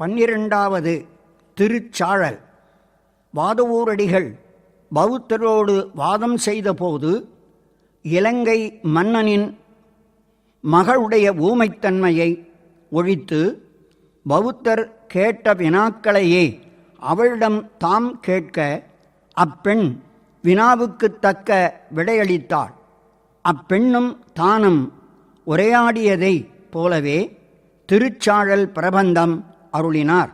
பன்னிரண்டாவது திருச்சாழல். வாதவூரடிகள் பௌத்தரோடு வாதம் செய்தபோது இலங்கை மன்னனின் மகளுடைய ஊமைத்தன்மையை ஒழித்து பௌத்தர் கேட்ட வினாக்களையே அவளிடம் தாம் கேட்க அப்பெண் வினாவுக்கு தக்க விடையளித்தாள். அப்பெண்ணும் தானும் உரையாடியதைப் போலவே திருச்சாழல் பிரபந்தம் அருளினார்.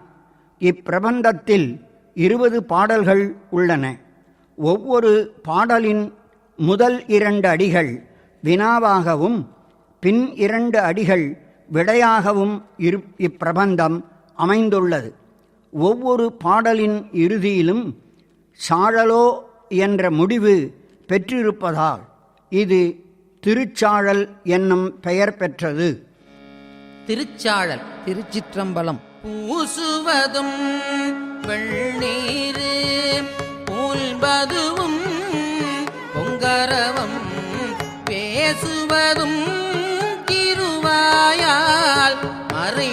இப்பிரபந்தத்தில் இருபது பாடல்கள் உள்ளன. ஒவ்வொரு பாடலின் முதல் இரண்டு அடிகள் வினாவாகவும் பின் இரண்டு அடிகள் விடையாகவும் இரு இப்பிரபந்தம் அமைந்துள்ளது. ஒவ்வொரு பாடலின் இறுதியிலும் சாழலோ என்ற முடிவு பெற்றிருப்பதால் இது திருச்சாழல் என்னும் பெயர் பெற்றது. திருச்சாழல் திருச்சிற்றம்பலம். பூசுவதும் வெள்ளீரு பூல்பதுவும் பொங்கரவம் பேசுவதும் திருவாயால் மறை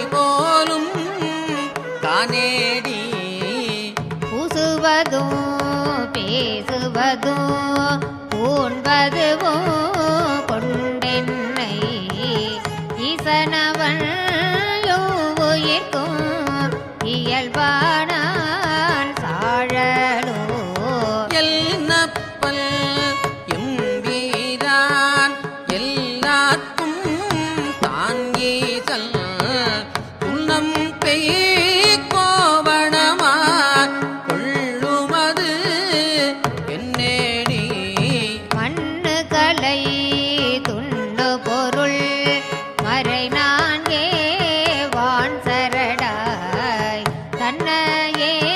耶。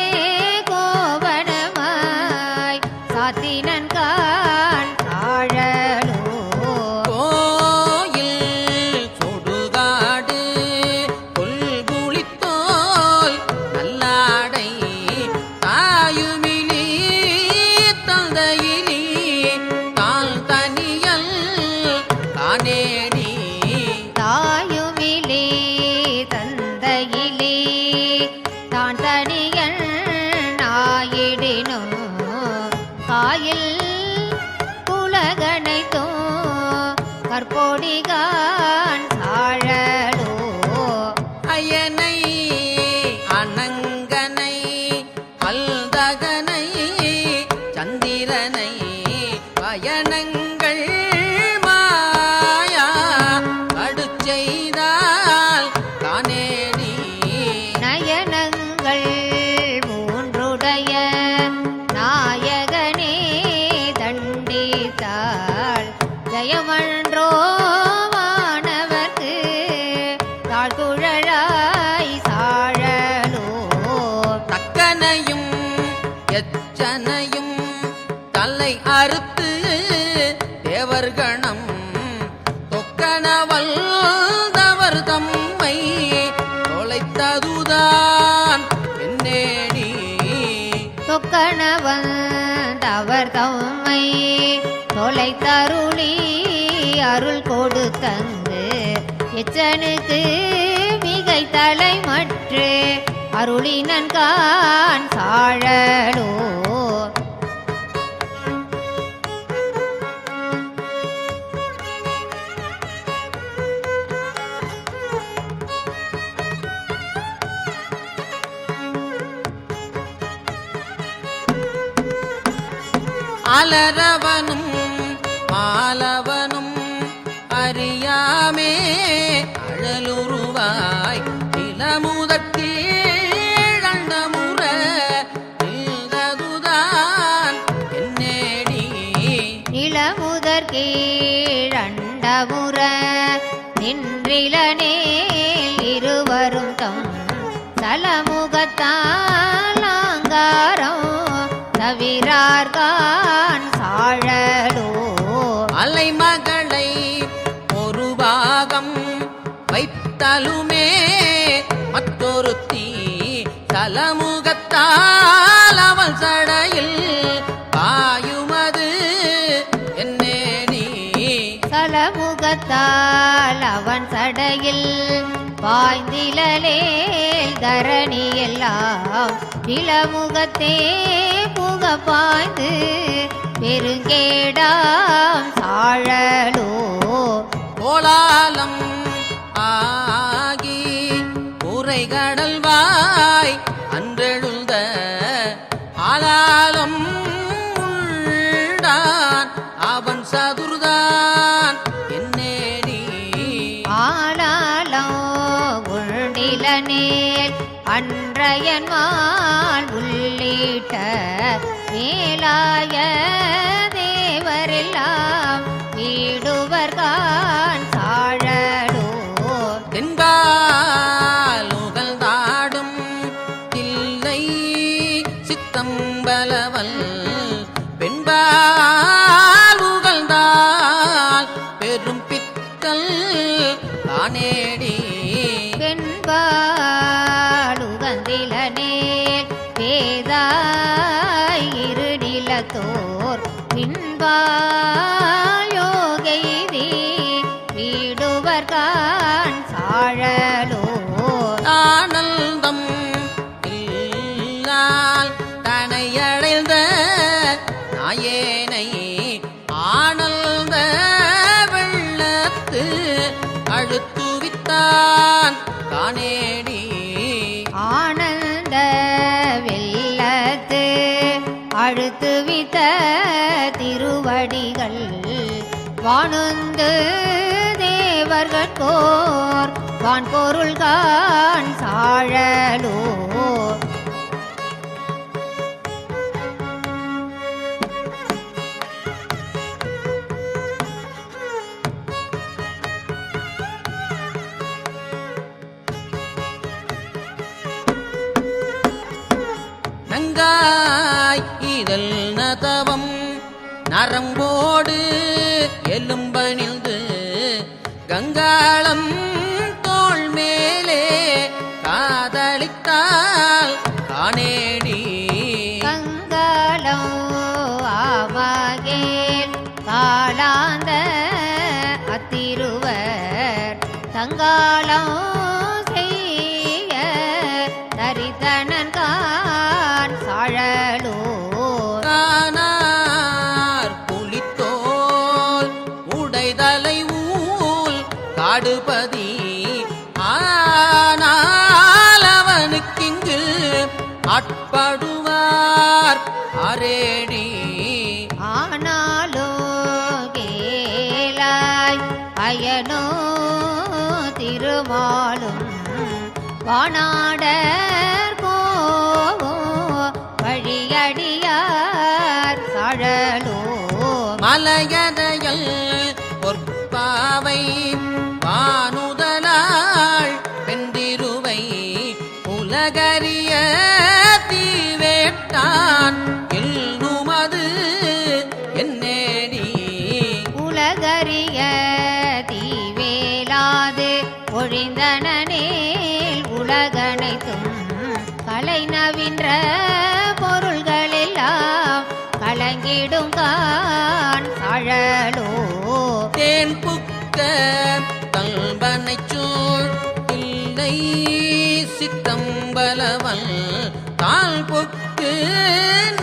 சந்திரனை பயணங்கள் மாயா கடுச்செய்தால் காணேடி நயனங்கள் மூன்றுடைய நாயகனே தண்டித்தாள் ஜயமன்றோ வானவர்க்கு தாழ்குழலாய் சாழலோ. தக்கனையும் எச்சனையும் தலை அறுத்து தேவர்கணம் தொக்கனவல் தவர் தம்மை தொலைத்ததுதான். என்னேடி தொக்கணவன் தவர் தம்மை தொலைத்தருளி தருளி அருள் கொடுத்தங்கு எச்சனுக்கு மிகை தலை மற்று அருளினன் கான் சாழலோ அலரவனும் மாலவனும் அறியாமே அழலுருவாய் முகத்தால் அவன் சடையில் பாய்ந்திலலே தரணி எல்லாம் இளமுகத்தே புக பாய்ந்து பெருங்கேடாம் சாழலோ கோலாலம் ஆகி உரைகடல் வாய் அன்றெழுந்த ஆலா bye. வானுந்து தேவர்கட்கோர் வான் பொருள்கான் சாழலோ நங்காய் இதழ் நதவம் நரம்போடு எலும்பணிந்து கங்காளம் தோல் மேலே காதலித்தால் காணேடி கங்காளம் ஆவாகேல் காலாந்த அத்திருவர். தங்காளம் ஆட்படுவார் அரேடி ஆனாலோ கேளாய் அயனோ திருமாலும் வானாடர் கலங்கிடும் கான் சழலோ தேன் புக்க தல்பனைச் சூழ் இல்லை சித்தம்பலவல் தால் பொக்கு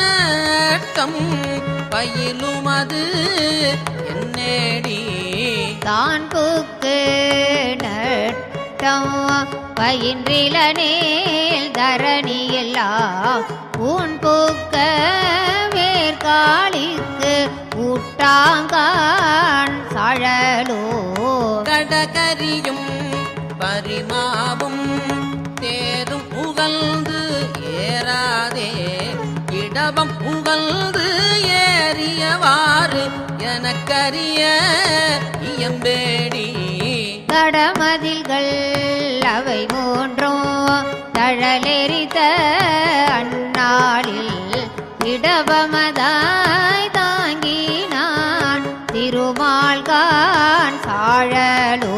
நட்டம் பயிலுமது என்னேடி? தான் புக்கு நட்டம் பயின்றிலனேல் ஊட்டாங்கான் சழலோ. கடகரியும் பரிமாவும் தேரும் உகழ்ந்து ஏறாதே. இடவம் உகழ்ந்து ஏறியவாறு எனக்கரிய இயம்பேடி கடமதில்கள் அவை மூன்றும் தழலெரித்த அந்நாளில் இடபமதாய் வாழலோ.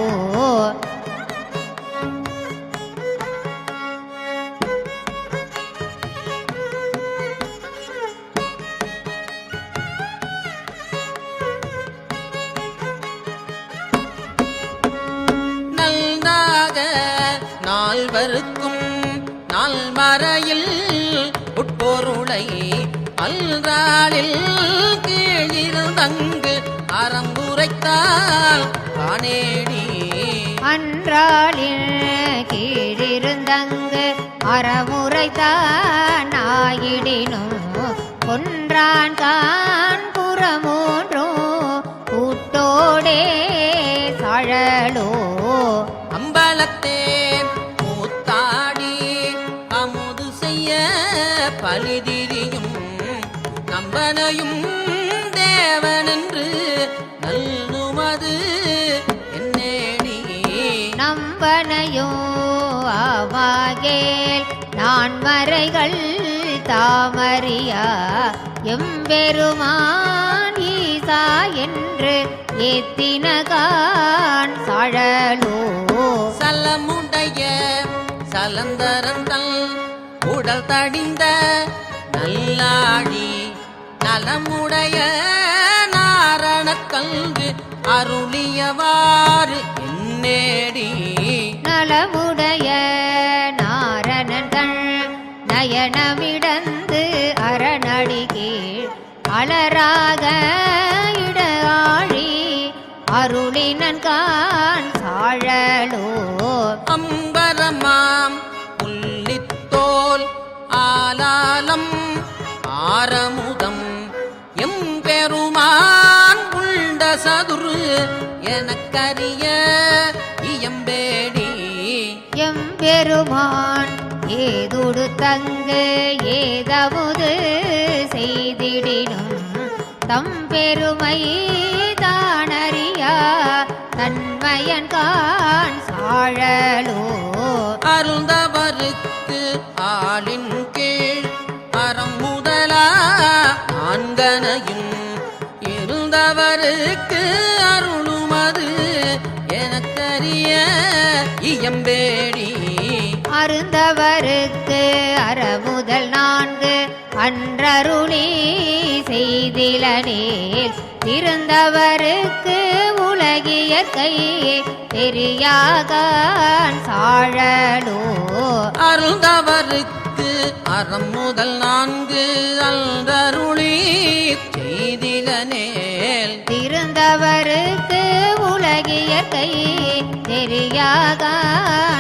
நல்லாக நால்வருக்கும் நாள் மறையில் உட்பொருளை அல்றாளில் கீழிருந்தங்கு அறம் அறம்புரைத்தால் காணேடி அன்றாளில் கீழிருந்தங்கு அறமுறைத்தான் ஆயிடினும் கொன்றான் கான் புறமூன்றும் கூட்டோடே சழலோ. அம்பலத்தே மூத்தாடி அமுது செய்ய பலிதிரியும் நம்பனையும் தேவனென்று நல்குமது ஆவாகேல் நான் மறைகள் தாமறியா? எம்பெருமான் ஈசா என்று ஏத்தினகான் சழலோ? சலமுடைய சலந்தரங்கள் உடல் தடிந்த நல்லாழி நலமுடைய நாரணக்கல்கு அருளியவாறு என்னேடி? நலமுடைய நயனமிடந்து அரணடி கீழ் அலராக இடஆழி அருளினன் கான் சாழலோ அம்பரமாம் புள்ளித்தோல் ஆலாலம் ஆரமுதம். எம்பெருமான் உண்ட சதுரு எனக்கரிய இயம்பேடி. எம்பெருமான் ஏதுடு தங்கு ஏதாவது செய்திடினும் தம் பெருமை தானறியா தன்மையன் கான் சாழலோ. அருந்தவருக்கு ஆளின் கீழ் அறம் முதலா நான்கனையும் இருந்தவருக்கு அருளுமது. எனக்கரிய இயம்பேடி அருந்தவருக்கு அறமுதல் நான்கு. அன்றருளி செய்திலனேல் திருந்தவருக்கு உலகியற்கை தெரியாகான் சாழலோ. அருந்தவருக்கு அறம் முதல் நான்கு. அல்தருளி செய்திலனேல் திருந்தவருக்கு உலகியற்கை தெரியாகான்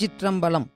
திருச்சிற்றம்பலம்